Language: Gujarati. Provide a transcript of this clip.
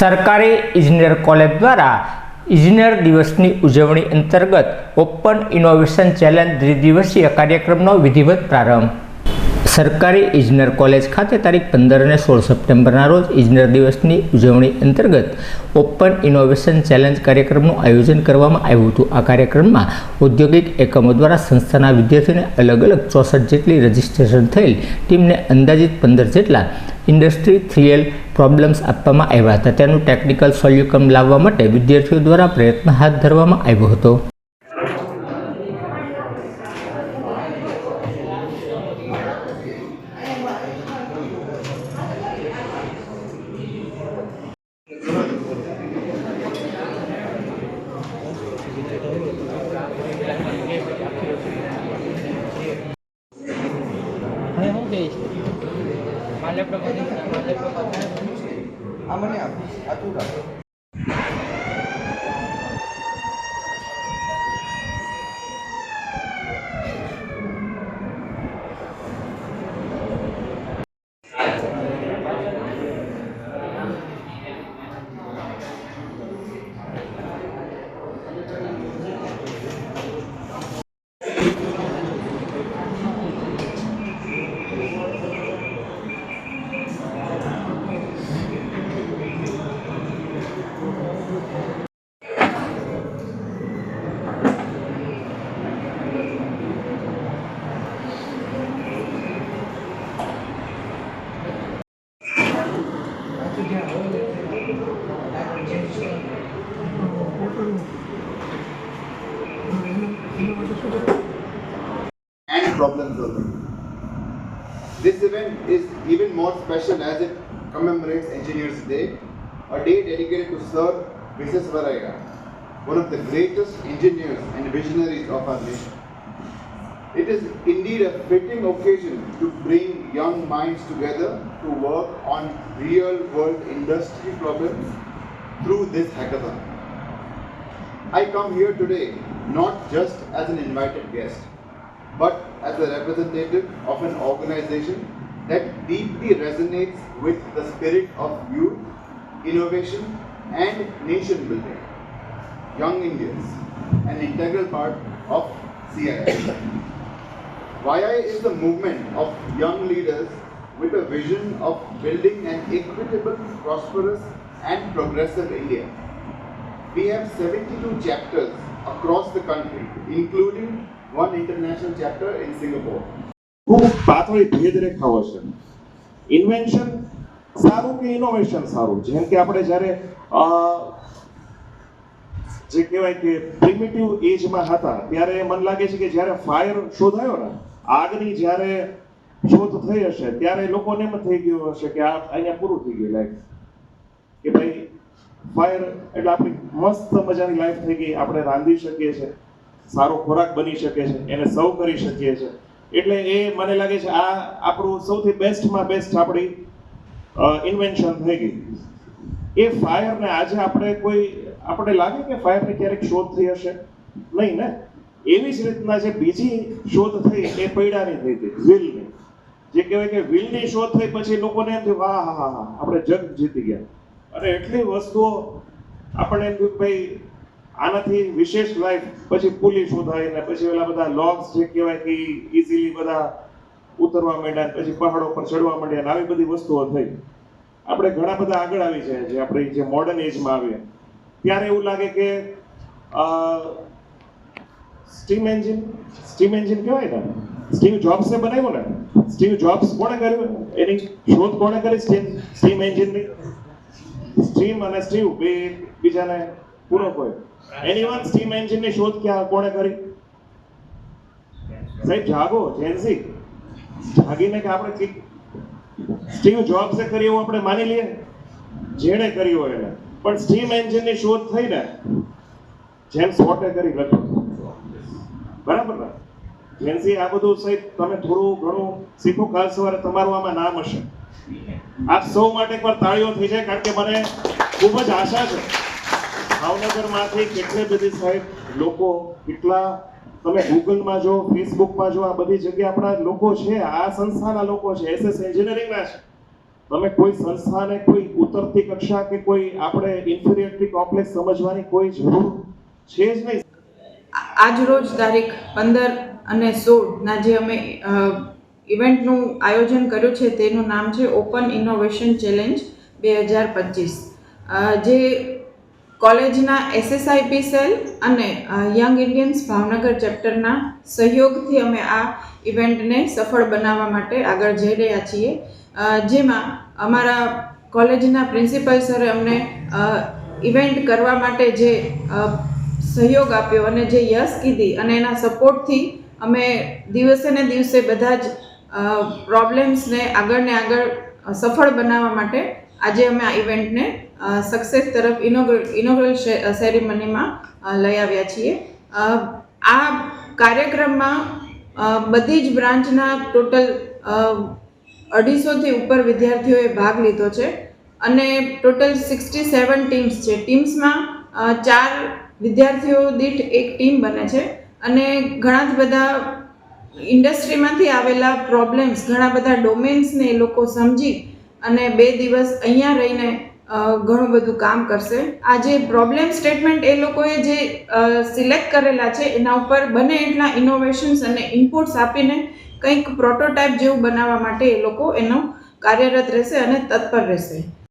સરકારી ઇજનેર કોલેજ દ્વારા ઇજનેર દિવસની ઉજવણી અંતર્ગત ઓપન ઇનોવેશન ચેલેન્જ દ્વિદિવસીય કાર્યક્રમનો વિધિવત પ્રારંભ. સરકારી ઇજનેર કોલેજ ખાતે તારીખ પંદર અને સોળ સપ્ટેમ્બરના રોજ ઇજનેર દિવસની ઉજવણી અંતર્ગત ઓપન ઇનોવેશન ચેલેન્જ કાર્યક્રમનું આયોજન કરવામાં આવ્યું હતું. આ કાર્યક્રમમાં ઔદ્યોગિક એકમો દ્વારા સંસ્થાના વિદ્યાર્થીઓને અલગ અલગ ચોસઠ જેટલી રજીસ્ટ્રેશન થયેલ ટીમને અંદાજિત પંદર જેટલા ઇન્ડસ્ટ્રી થ્રીએલ પ્રોબ્લેમ્સ આપવામાં આવ્યા હતા. તેનું ટેકનિકલ સોલ્યુશન લાવવા માટે વિદ્યાર્થીઓ દ્વારા પ્રયત્ન હાથ ધરવામાં આવ્યો હતો. આ મને આપ. આ તું રાખ. And problem solving. This event is even more special as it commemorates Engineers Day, a day dedicated to Sir Visesvaraya, one of the greatest engineers and visionaries of our nation. It is indeed a fitting occasion to bring young minds together to work on real world industry problems through this hackathon. I come here today not just as an invited guest, but as a representative of an organization that deeply resonates with the spirit of youth, innovation, and nation building. Young Indians, an integral part of CII. YI is the movement of young leaders with a vision of building an equitable, prosperous, and progressive India. We have 72 chapters across the country, including one international chapter in Singapore. ખૂબ પાતળી ભેદરેખાઓ છે ઇન્વેન્શન સારું કે ઇનોવેશન સારું જેમ કે આપણે જ્યારે જે કહેવાય કે પ્રિમિટિવ એજમાં હતા ત્યારે મને લાગે છે કે જ્યારે ફાયર શોધાયો ને આગની જ્યારે શોધ થઈ હશે ત્યારે લોકોને એમ થઈ ગયું હશે કે આ અહીંયા પૂરું થઈ ગયું લાઈફ કે ભાઈ ફાયર એટલે આપણી મસ્ત મજાની લાઈફ થઈ ગઈ. આપણે રાંધી શકીએ છીએ. સારો ખોરાક બની શકે છે એને સર્વ કરી શકીએ છીએ. એટલે એ મને લાગે છે આ આપણું સૌથી બેસ્ટમાં બેસ્ટ આપણી ઇન્વેન્શન થઈ ગઈ. એ ફાયરને આજે આપણે કોઈ આપણે લાગે કે ફાયરની ક્યારેક શોધ થઈ હશે? નહીં ને? એવી જ રીતના જે બીજી શોધ થઈ એ પૈડાની થઈ હતી વ્હીલની જે કહેવાય કે વ્હીલની શોધ થઈ પછી લોકોને એમ થયું, વાહ, હા હા હા, આપણે જગ જીતી ગયા. અને એટલી વસ્તુઓ થયું ભાઈ આનાથી વિશેષ લાઈફ, પછી પુલી શોધાય ને પછી ઓલા બધા લોગ્સ જે કહેવાય કે ઇઝીલી બધા ઉતરવા માંડ્યા પછી પહાડો પર ચડવા માંડ્યા આવી બધી વસ્તુઓ થઈ. આપણે ઘણા બધા આગળ આવી જાય છે, આપણે જે મોડર્ન એજમાં આવીએ. ત્યારે એવું લાગે કે સ્ટીમ એન્જિન સ્ટીમ એન્જિન કહેવાય ને? સ્ટીવ જોબ્સે બનાવ્યું ને? સ્ટીવ જોબ્સ કોણે કર્યું? એની શોધ કોણે કરી? સ્ટીમ સ્ટીમ એન્જિનની સ્ટીમ અને સ્ટીવ બે બીજાને પૂરક હોય એનીવન સ્ટીમ એન્જિનની શોધ ક્યાં, કોણે કરી? સાહેબ, જાગો જેન્સી જાગીને કે આપણે સ્ટીવ સ્ટીવ જોબ્સે કરી એવું આપણે માની લઈએ? જેણે કરી હોય એને. પણ સ્ટીમ એન્જિનની શોધ થઈ ને જેમ્સ વોટે કરી લગભગ બરાબર ને? જેન્સી આ બધું સાહેબ તમે થોડું ઘણું શીખો, કાલ સવારે તમારું આમાં નામ હશે. આપ સૌ માટે એકવાર તાળીઓ થઈ જાય, કારણ કે મને ખૂબ જ આશા છે. ભાવનગરમાંથી કેટલી બધી સાહેબ લોકો, કેટલા તમે ગૂગલમાં જો, ફેસબુકમાં જો, આ બધી જગ્યાએ આપણા લોકો છે, આ સંસ્થાના લોકો છે, એસએસ એન્જિનિયરિંગના છે. તમે કોઈ સંસ્થાને કોઈ ઉતરતી કક્ષા કે કોઈ આપણે ઇન્ફિરિયરિટી કોમ્પ્લેક્સ સમજવાની કોઈ જરૂર છે જ નહીં? આજરોજ તારીખ પંદર અને સોળના જે અમે ઇવેન્ટનું આયોજન કર્યું છે તેનું નામ છે ઓપન ઇનોવેશન ચેલેન્જ બે હજાર પચીસ જે કોલેજના એસએસઆઈપી સેલ અને યંગ ઇન્ડિયન્સ ભાવનગર ચેપ્ટરના સહયોગથી અમે આ ઇવેન્ટને સફળ બનાવવા માટે આગળ જઈ રહ્યા છીએ. જેમાં અમારા કોલેજના પ્રિન્સિપલ સરે અમને ઇવેન્ટ કરવા માટે જે સહયોગ આપ્યો અને જે યશ કીધી અને એના સપોર્ટથી અમે દિવસે ને દિવસે બધા જ પ્રોબ્લેમ્સને આગળ ને આગળ સફળ બનાવવા માટે આજે અમે આ ઇવેન્ટને સક્સેસ તરફ ઇનોગ્રલ ઇનોગ્રલ સેરેમનીમાં લઈ આવ્યા છીએ. આ કાર્યક્રમમાં બધી જ બ્રાન્ચના ટોટલ અઢીસોથી ઉપર વિદ્યાર્થીઓએ ભાગ લીધો છે અને ટોટલ સિક્સટી સેવન ટીમ્સ છે ટીમ્સમાં ચાર વિદ્યાર્થીઓ દીઠ એક ટીમ બને છે. અને ઘણા જ બધા ઇન્ડસ્ટ્રીમાંથી આવેલા પ્રોબ્લેમ્સ ઘણા બધા ડોમેન્સને એ લોકો સમજી અને બે દિવસ અહીંયા રહીને ઘણું બધું કામ કરશે. આ જે પ્રોબ્લેમ સ્ટેટમેન્ટ એ લોકોએ જે સિલેક્ટ કરેલા છે, એના ઉપર બને એટલા ઇનોવેશન્સ અને ઇનપુટ્સ આપીને કંઈક પ્રોટોટાઇપ જેવું બનાવવા માટે એ લોકો એનો કાર્યરત રહેશે અને તત્પર રહેશે.